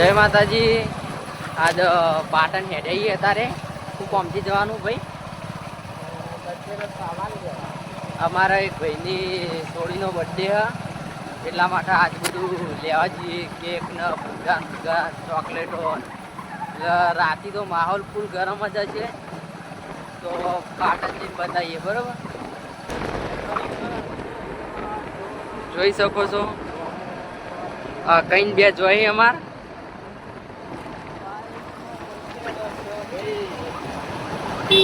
જય માતાજી. આજ પાટણ હેડે છીએ અત્યારે. શું કોમથી જવાનું ભાઈ. અમારા એક ભાઈની છોડીનો બર્થડે એટલા માટે આજ બધું લેવા જઈએ. કેક ને ફૂગા ફૂગા ચોકલેટો. રાતે તો માહોલ ફૂલ ગરમ જ હશે. તો પાટણથી બતાવીએ, બરાબર? જોઈ શકો છો. કઈ બે જોઈએ અમાર. તો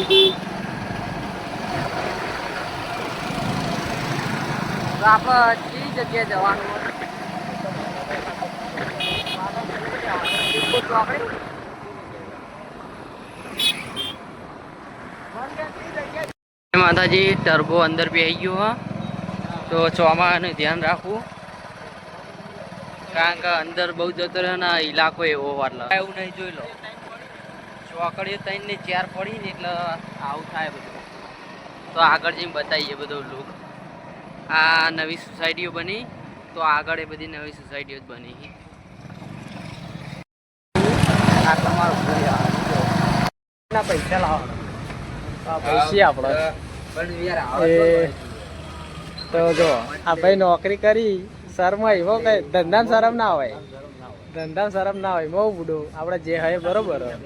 આપણે કઈ જગ્યાએ જવાનું? માતાજી ટર્બો અંદર બેસી ગયો હા. તો ચોમાનું ધ્યાન રાખવું. કારણ કે અંદર બહુ જતો રહે ને ઇલાકો એવો એટલે એવું નહીં જોઈ લો. ચોકડીઓ ત્રણ ને ચાર પડી ને એટલે આવું થાય બધું. તો આગળ જઈને બતાવીએ બધો લુક આ નવી સોસાયટીઓ બની તો આગળ એ બધી નવી સોસાયટીઓ જ બની. આ તમારું પૈસા લાવો. પૈસી આપણો તો જો આ ભાઈ નોકરી કરી શરમ એવો કઈ ધંધામાં શરમ ના હોય. ધંધામાં શરમ ના હોય બહુ બુડો. આપણે જે હોય બરોબર હોય.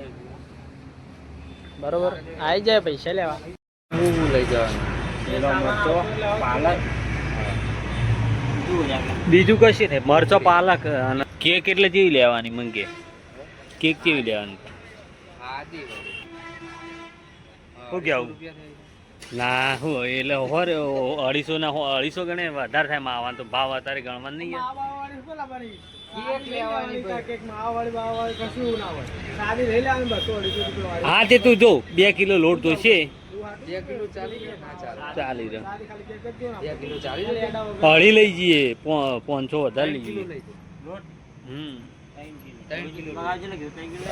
બરોબર. આવી જાય પૈસા લેવા. હું લઈ જવાનું. લીલો મરચો પાલક. બીજું કશું થાય મરચો પાલક અને કેક એટલે જેવી લેવાની મંગે. કેક કેવી લેવાની? શું કેવું ના હું એટલે હોર અઢીસો ના અઢીસો ગણે વધારે થાય માવા તો ભાવ અત્યારે ગણવા નહીં. હા તે તું જો બે કિલો લોટ તો છે ચાલી. જાય ના ચાલે ચાલી. રહ્યો. બે કિલો ચાલી જાય અઢી લઈ જઈએ પાંચસો વધારે લઈ જઈએ. હમ.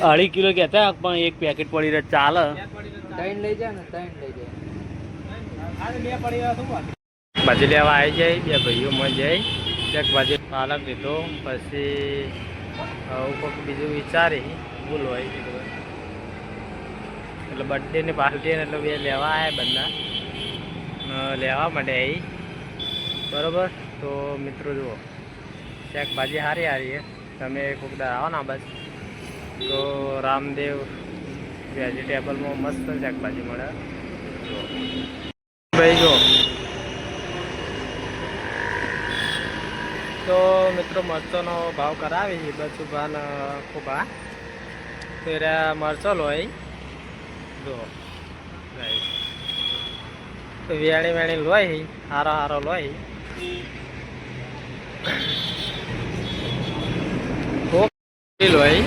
અઢી કિલો કહેતા પણ એક પેકેટ પડી રહે ચાલે. ત્રણ લઈ જાય ને ત્રણ લઈ જાય ભાજી લેવા આવી જાય બે ભાઈઓ માં જાય. એક ભાજી પાલક લીધો, પછી કોઈક બીજું વિચારી, ભૂલ હોય એટલે બર્થડેની પાર્ટી એટલે બે લેવા આવ્યા બધા. લેવા માટે આવી બરોબર? તો મિત્રો જુઓ શાકભાજી સારી સારી તમે કોઈક આવો ના બસ. તો રામદેવ વેજીટેબલમાં મસ્ત શાકભાજી મળે. ભાઈ જો તો મિત્રો મરચોનો ભાવ કરાવી બધું બસ ખૂબ ખોબા. તો એરા મરચો લોય જો. તો વેણી વેણી લોહી, હારો હારો લોહી. ખૂબ લોહી,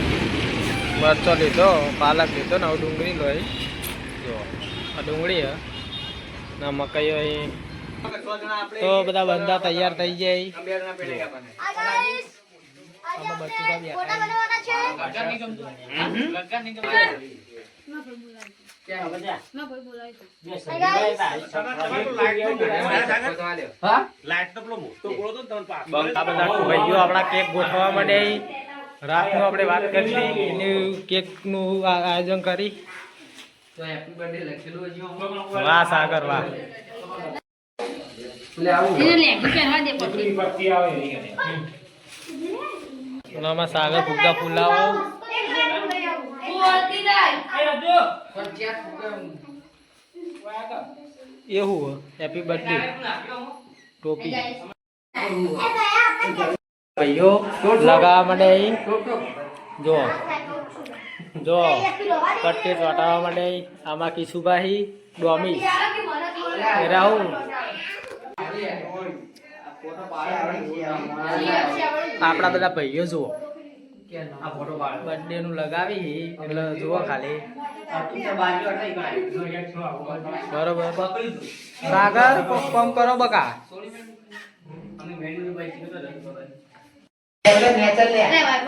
મરચો લીધો, પાલક લીધો ને ડુંગળી લોહી. જો આ ડુંગળી ને ના મકાઈ હોય તો બધા બંધા તૈયાર થઈ જાય. આપણા કેક ગોઠવવા માટે રાતનું આપણે વાત કરી એનું કેકનું આયોજન કરી. તો હેપી બર્થડે લખેલું હજી આમાં. વાહ સાગર વાહ. એટલે આવું અને આમાં સાગર ફુગ્ગા ફુલાવો. પણ ચાર ફુગ્ગા એવું હેપી બર્થડે ટોપી ભાઈઓ લગાવવા માટે અહીં જો જો પટ્ટી ચોટાવવા માટે અહીં. આમાં કિશુભાઈ ડોમી. એ રાહુલ. આપણા બધા ભાઈઓ જુઓ. બર્થડે નું લગાવી એટલે જુઓ ખાલી. બરોબર. સાગર કોમ કરો બકા.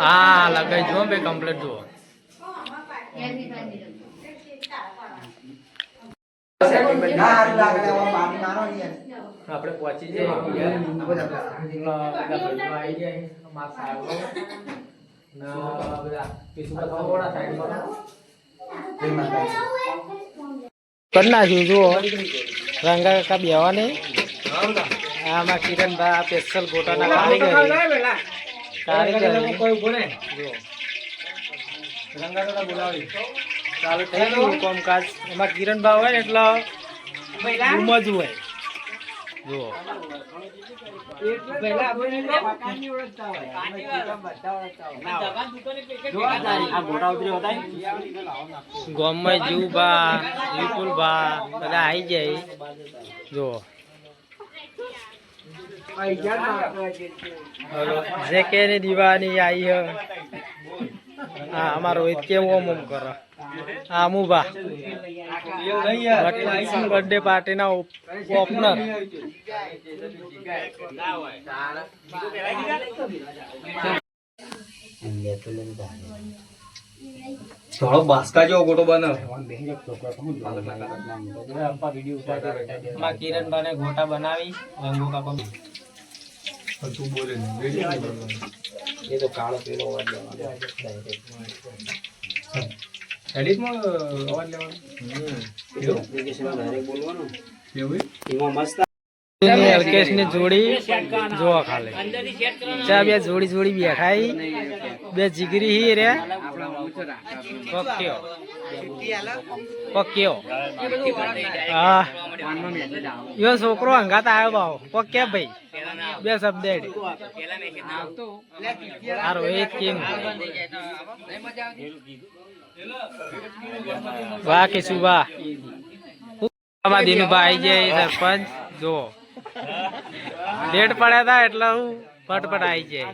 હા લગાઈ જુઓ બે કમ્પ્લીટ જુઓ. આપણે પહોંચી જઈએ. બધા આવી જાય મારા સાહેબ કરી નાખ્યું જુઓ રંગા કાકા બેવાની આમાં કિરણભાઈ સ્પેશિયલ ગોટાના કારીગર કારીગર જુઓ ચાલુ થઈ ગયું કામકાજ. એમાં કિરણભાઈ હોય ને એટલે રૂમ જ હોય. જુઓ ગામમાં જીવભા વિપુલભા બધા આવી જાય. જુઓ. જે કે દીવાની આવી હ. અમારો રોહિત કેવો ઓમ ઓમ કરો. હા મુભા બર્થડે પાર્ટી ના ઓપનર થોડો બાસ્કા જેવો ગોટો કિરણભાઈ ગોટા બનાવી રંગો કાપા. તું બોલે એ તો કાળો પેલો અવાજ એડિટમાં અવાજ લેવાનો. એવું? અલ્કેશની જોડી જોવા ખાલી. ચા બે જોડી જોડી બેઠાઈ. બે જીગરી હી રે. પક્યો પક્યો હા. યો છોકરો હંગાત આવ્યો બાવ પક્યા ભાઈ? બે શબ્દ હારો એક કેમ? કિંગ વાહ કેશુ વાહ. આમાં દિનુભાઈ જાય સરપંચ. જો. ડેટ પડ્યા હતા એટલે હું ફટફટ આવી જાય.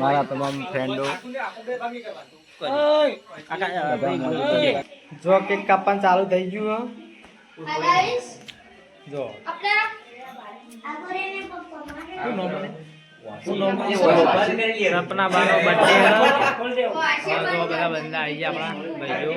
મારા તમામ ફ્રેન્ડો. જો કેક કાપવાનું ચાલુ થઈ ગયું હો. જો. સપના બાનો બર્થડે જો બધા બંદા આવી ગયા આપણા ભાઈઓ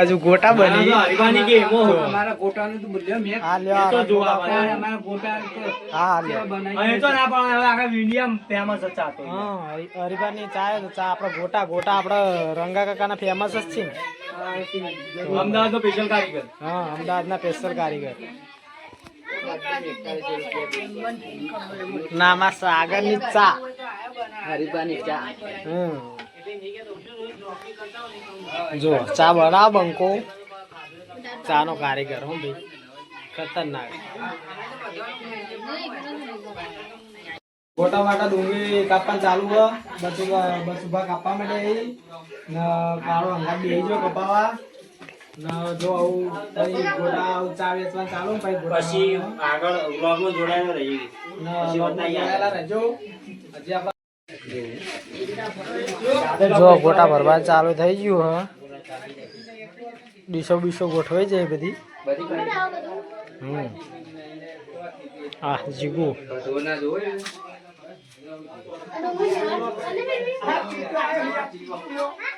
બાજુ ગોટા બની. અમારા ગોટાનું તો મેં હા ગોટા હા લ્યો. હા હા હરિભાઈ ની ચા તો ચા આપડે ગોટા ગોટા આપડે રંગા કાકા ના. ફેમસ જ છે અમદાવાદ નો સ્પેશિયલ કારીગર. હા અમદાવાદ ના સ્પેશિયલ કારીગર નામાં સાગરની ચા. હરિભાની ચા. હમ. જો ચા બનાવ બંકો. ચા નો કારીગર હું ભાઈ. ખતરનાક. ગોટા વાટા ડુંગળી કાપવાનું ચાલુ હ. બસુભા બસુભા કાપવા માટે આવી ને કાળો અંગાત બેહી જો કપાવા. ને જો આવું પછી ગોટા આવું ચા વેચવા ચાલુ ને પછી આગળ વ્લોગમાં જોડાયેલો રહી. ના, પછી વાત નહીં રહેજો. હજી આપણા- જો ગોટા ભરવા ચાલુ થઈ ગયું હ. ડીશો બીશો ગોઠવાઈ જાય બધી. હમ. આ જીગુ.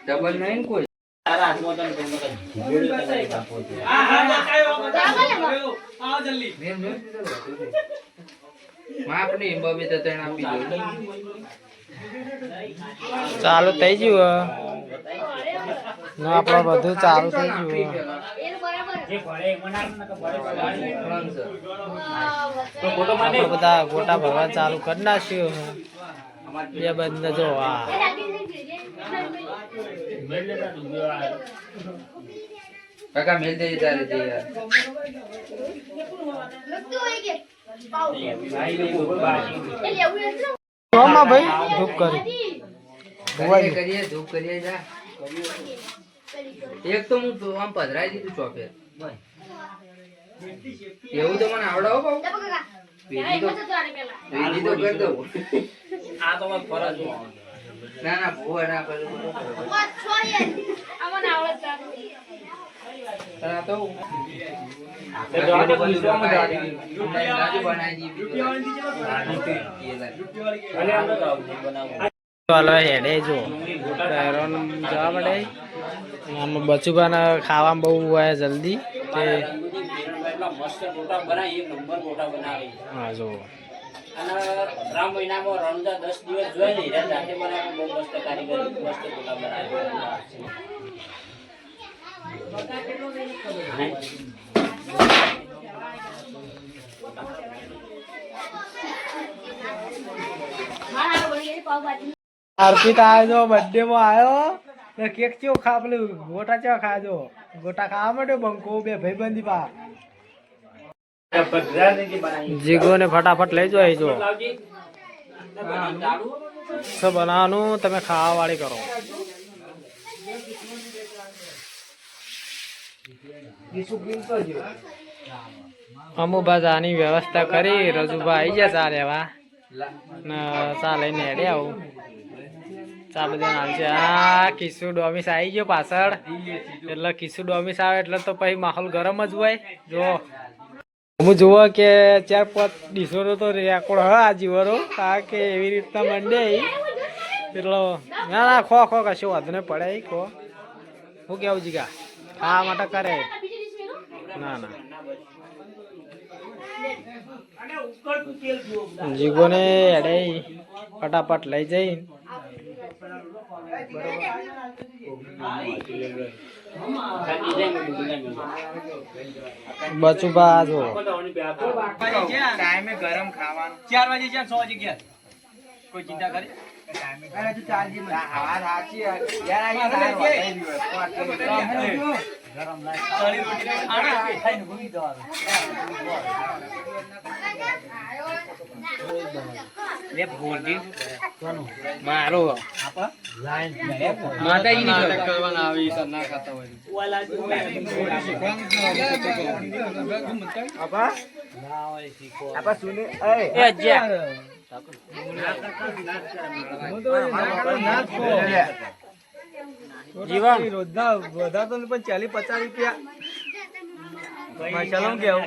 ડબલ કોઈ? નહીં બબે તો તને આપી દો ચાલુ થઈ ગયું ના આપણે બધું ચાલુ થઈ ગયું આપણે બધા ગોટા ભરવા ચાલુ કરી નાખ્યું બે બંધ જો આ. કાકા મેલ દે તારે દે યાર. ભાઈ ધૂપ કરી. કરીએ ધૂપ કરીએ જા. એક તો હું આમ પધરાઈ દીધું ચોપે એવું તો મને આવડાવો બહુ. વેજી તો કરી દઉં. આ તો મારે ફરજ. ના ના ભૂવા ના કરું આ તો તો જવા દે, પૂછવામાં જવા દે. લાડુ બનાવી દીધી ભલે આપણે તો આવું બનાવવું. ચાલો ખાવામાં બહુ હોય જલ્દી ત્રણ મહિનામાં રણજા દસ દિવસ જોઈ લઈ જાતે મને બહુ મસ્ત કારીગરી મસ્ત ફોટા બનાવે અર્પિત આવ્યો બર્થડે માં આવ્યો ને કેક ચેવો ખા પેલું ગોટા ચેવા ખાજો ગોટા ખાવા માટે બંકો બે ભાઈબંધી પા? જીગો ને ફટાફટ લઈ જાય જો. બનાવવાનું? તમે ખાવા વાળી કરો. બસ આની વ્યવસ્થા કરી, રજુભા આવી ગયા ચા લેવા. ને ચા લઈને હેડે આવું. ચા બધા છે આ કિસ્સુ ડોમિસ આવી ગયો પાછળ. એટલે કિસ્સુ ડોમિસ આવે એટલે તો પછી માહોલ ગરમ જ હોય. જો હું જુઓ કે ચાર પાંચ ડીશોનો તો રેકોર્ડ હ આ જીવરો કારણ કે એવી રીતના મંડે એટલો ના ના, ખો ખો, કશું વાંધો નહીં, પડે ખો. હું કેવું જીગા? હા માટે કરે. જીગોને એડે ફટાફટ લઈ જઈ બચુબા જો ટાઈમે ગરમ ખાવાનું. ચાર વાગે ચાર સો જગ્યા કોઈ ચિંતા કરી? ચાલજી હા સાચી યાર આ યાર રોટી ખાણા ખાઈને ભૂલી જવાનું. લે ભોજી મારો. માતાજી ની કરવાના આવી સર ના ખાતા હોય આપા? સુને એ જ્યાં. જીવન. રોજના વધારે તો પણ ચાલીસ પચાસ રૂપિયા. ચાલો કેવું?